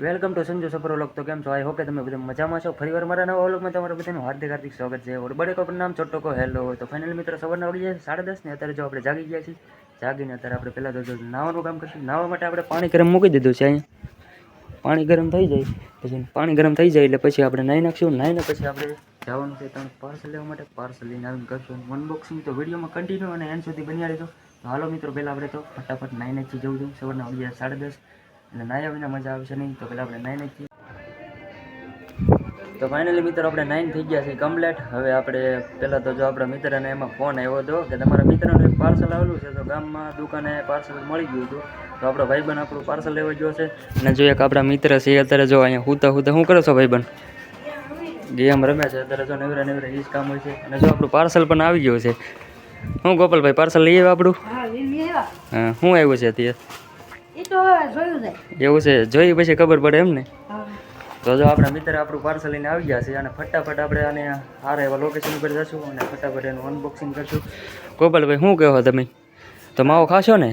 Welcome to Sanju સફર vlog. તો કેમ છો? આઈ હોપ તમે બધા મજામાં છો. ફરીવાર મારા નવા વ્લોગમાં તમારું બધાનું હાર્દિક હાર્દિક સ્વાગત છે. ઓર બડે કપર નામ, છોટો કો હેલો તો ફાઇનલી મિત્રો સવારના વાગી જાય સાડા દસ ને અત્યારે જો આપણે જાગી ગયા છીએ. જાગીને અત્યારે આપણે પહેલાં તો નાવાનું કામ કરશું. નાવા માટે આપણે પાણી ગરમ મૂકી દીધું છે અહીંયા. પાણી ગરમ થઈ જાય. પછી પાણી ગરમ થઈ જાય એટલે પછી આપણે નાહી નાખશું. નાહીને પછી આપણે જવાનું છે ત્રણ પાર્સલ લેવા માટે. પાર્સલ લઈને આવીને કરશું. અનબોક્સિંગ તો વિડીયોમાં કન્ટિન્યુ અને એન્ડ સુધી બની રહેજો. તો હાલો મિત્રો, પહેલાં આપણે તો ફટાફટ નાહી નાખી જવું છું. સવારના વાગી જાય સાડા દસ. એટલે નાહ્યા વિના મજા આવશે નહીં તો પહેલાં આપણે નાહી નાખીએ તો ફાઇનલી મિત્રો આપણે નાઇન થઈ ગયા છે કમ્પ્લેટ હવે આપણે પહેલાં તો જો આપણા મિત્રને એમાં ફોન આવ્યો હતો કે તમારા મિત્રનું એક પાર્સલ આવેલું છે તો ગામમાં દુકાને પાર્સલ મળી ગયું હતું. તો આપણો ભાઈબંધ આપણું પાર્સલ લેવા ગયો છે. અને જો એક આપણા મિત્ર છે અત્યારે જો અહીંયા હુતા હુતા શું કરો છો ભાઈબંધ? ગેમ રમે છે અત્યારે જો નવરા નવરા એ જ કામ હોય છે. અને જો આપણું પાર્સલ પણ આવી ગયું છે. હું ગોપાલભાઈ પાર્સલ લઈ આવ્યા આપણું? હા શું આવ્યું છે અત્યારે? એવું છે જોઈ પછી ખબર પડે એમ ને તો જો આપણા મિત્ર આપણું પાર્સલ લઈને આવી ગયા છે અને ફટાફટ આપણે આને સારા એવા લોકેશન ઉપર જશું અને ફટાફટ એનું અનબોક્સિંગ કરશું. ગોપાલભાઈ શું કહો તમે? તો માવો ખાશો ને?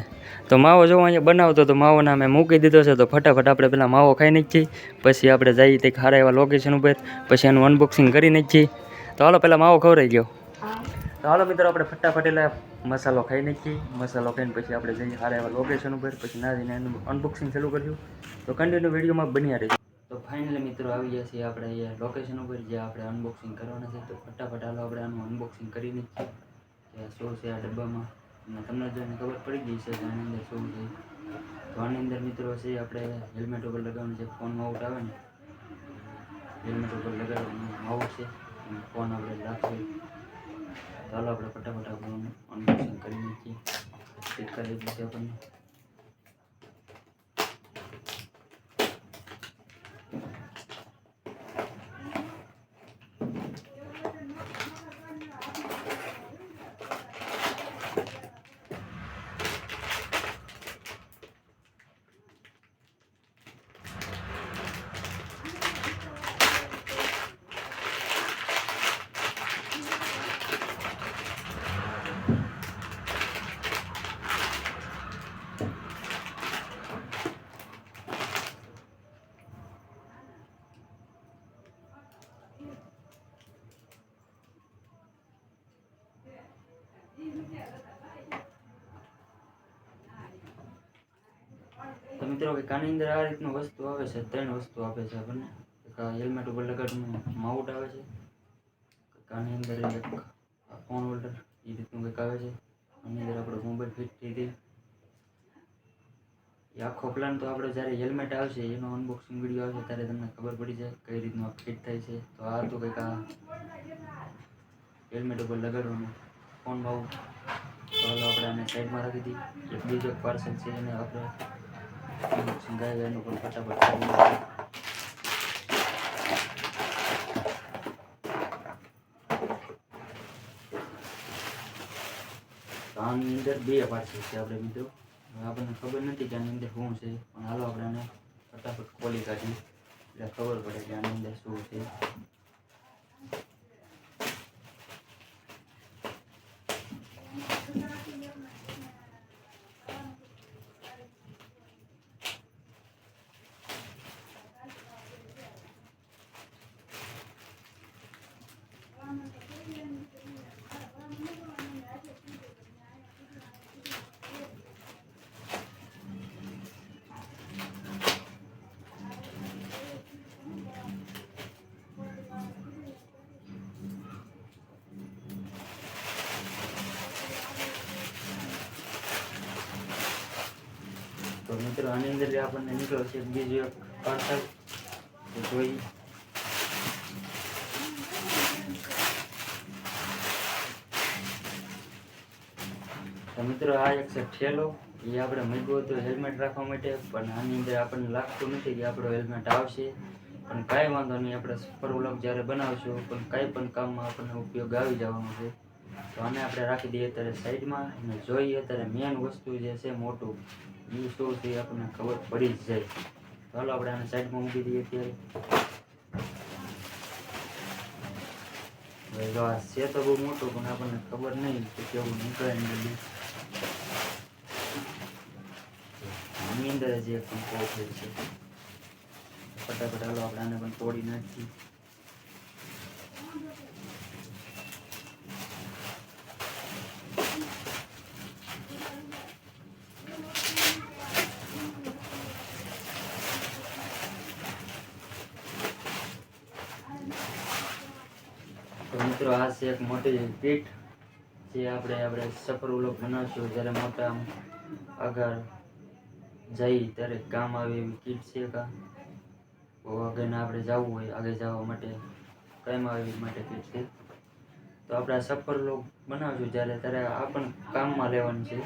તો માવો જો અહીંયા બનાવતો તો માવો ના મેં મૂકી દીધો છે તો ફટાફટ આપણે પેલા માવો ખાઈ નાખીએ. પછી આપણે જઈએ તે સારા એવા લોકેશન ઉપર પછી એનું અનબોક્સિંગ કરી નાખીએ. તો હાલો પહેલાં માવો ખવડાઈ ગયો તો હાલો મિત્રો, આપણે ફટાફટ એટલે મસાલો ખાઈ નાખીએ. મસાલો ખાઈને પછી આપણે જઈએ સારા એવા લોકેશન ઉપર. પછી ના જઈને એનું અનબોક્સિંગ ચાલુ કરશું. તો કન્ટિન્યુ વિડીયોમાં બન્યા રહીશું તો ફાઇનલી મિત્રો આવી ગયા છીએ આપણે અહીંયા લોકેશન ઉપર જે આપણે અનબોક્સિંગ કરવાના છે. તો ફટાફટ હાલો આપણે આનું અનબોક્સિંગ કરી નાખીએ. કે શું છે આ ડબ્બામાં? તમને જોઈને ખબર પડી ગઈ છે કે આની અંદર શું છે. તો આની અંદર મિત્રો છે આપણે હેલ્મેટ ઉપર લગાવવાનું છે. ફોન માઉટ આવે ને. હેલ્મેટ ઉપર લગાડવાનું માઉટ છે ફોન આપણે રાખીએ. ચાલો આપણે ફટાફટ આપણું અનબોક્સિંગ કરી નાખીએ. ચેક લઈ દીધી આપણને તો મિત્રો કે કાની અંદર આ રીતનું વસ્તુ આવે છે, ત્રણ વસ્તુ આપે છે આપણને. એક હેલ્મેટ ઉપર લગાડવાનું માઉટ આવે છે કાની અંદર એક ફોન હોલ્ડર એ રીતનું કંઈક આવે છે. આની અંદર આપણો મોબાઈલ ફિટ થઈ દે એ આખો પ્લાન તો આપણે જ્યારે હેલ્મેટ આવશે, એનો અનબોક્સિંગ વીડિયો આવશે, ત્યારે તમને ખબર પડી જાય કઈ રીતનું ફિટ થાય છે. તો આ તો કંઈક આ હેલ્મેટ ઉપર લગાડવાનું ફોન આવું હાલો આપણે આને સાઈડમાં રાખી દીધી. એક બીજો પાર્સલ છે એને આપણે અનબોક્સિંગ પણ ફટાફટ આની અંદર બે પાર્સલ છે આપણે મિત્રો આપણને ખબર નથી કે આની અંદર શું છે પણ હાલો આપણે ફટાફટ ખોલી કાઢીએ એટલે ખબર પડે કે આની અંદર શું છે તો મિત્રો, આની અંદર જે આપણને નીકળ્યો છે, બીજો એક પાર્સલ જોઈએ. તો મિત્રો, આ એક છે ઠેલો. એ આપણે મૂક્યો હતો હેલ્મેટ રાખવા માટે, પણ આની અંદર આપણને લાગતું નથી કે આપણો હેલ્મેટ આવશે. પણ કાંઈ વાંધો નહીં, આપણે સુપર વ્લોગ જ્યારે બનાવશું, પણ કાંઈ પણ કામમાં આપણને ઉપયોગ આવી જવાનો છે. તો આને આપણે રાખી દઈએ અત્યારે સાઈડમાં અને જોઈએ અત્યારે મેન વસ્તુ જે છે, મોટું. એ શું છે આપણને ખબર પડી જ જાય. ચાલો આપણે આને સાઈડમાં મૂકી દઈએ અત્યારે. આ છે તો બહુ મોટું, પણ આપણને ખબર નહીં કે કેવું નીકળે નહીં અંદર જ એક છે. ફટાફટ હાલો આપણે આને પણ તોડી નાખીએ. તો મિત્રો, આ છે એક મોટી પીઠ જે આપણે આપણે સફર ઉલોક બનાવશું. જ્યારે મોટા આમ આગળ જઈ ત્યારે કામ આવે એવી કીટ છે કા બહુ આગળ આપણે જવું હોય, આગળ જવા માટે કામ આવે એવી માટે કીટ છે. તો આપણે આ સફર લોક બનાવશું જ્યારે, ત્યારે આ પણ કામમાં લેવાનું છે.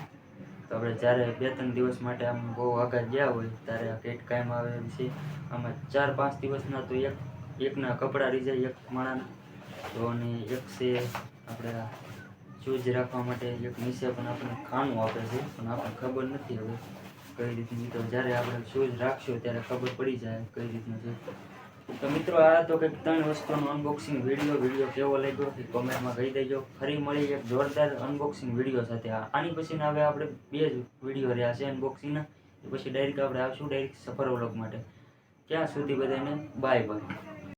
તો આપણે જ્યારે બે ત્રણ દિવસ માટે આમ બહુ આગળ ગયા હોય, ત્યારે આ કીટ કાયમ આવે એમ છે. આમાં ચાર પાંચ દિવસના તો એક, એકના કપડાં રહી જાય, એક માણાના તો અને એક છે આપણે ચૂજ રાખવા માટે એક નીચે પણ આપણને ખાનું આપે છે, પણ આપણને ખબર નથી હવે કઈ રીતની મિત્રો જ્યારે આપણે શૂઝ રાખશું ત્યારે ખબર પડી જાય કઈ રીતનું છે. તો મિત્રો, આ તો કંઈક ત્રણ વસ્તુનો અનબોક્સિંગ વીડિયો વીડિયો કેવો લાગ્યો એ કોમેન્ટમાં કહી દેજો. ફરી મળી એક જોરદાર અનબોક્સિંગ વીડિયો સાથે. આની પછી હવે આપણે બે જ વીડિયો રહ્યા છે અનબોક્સિંગના પછી ડાયરેક્ટ આપણે આવશું ડાયરેક્ટ સફર વ્લોગ માટે. ત્યાં સુધી બધાને બાય બાય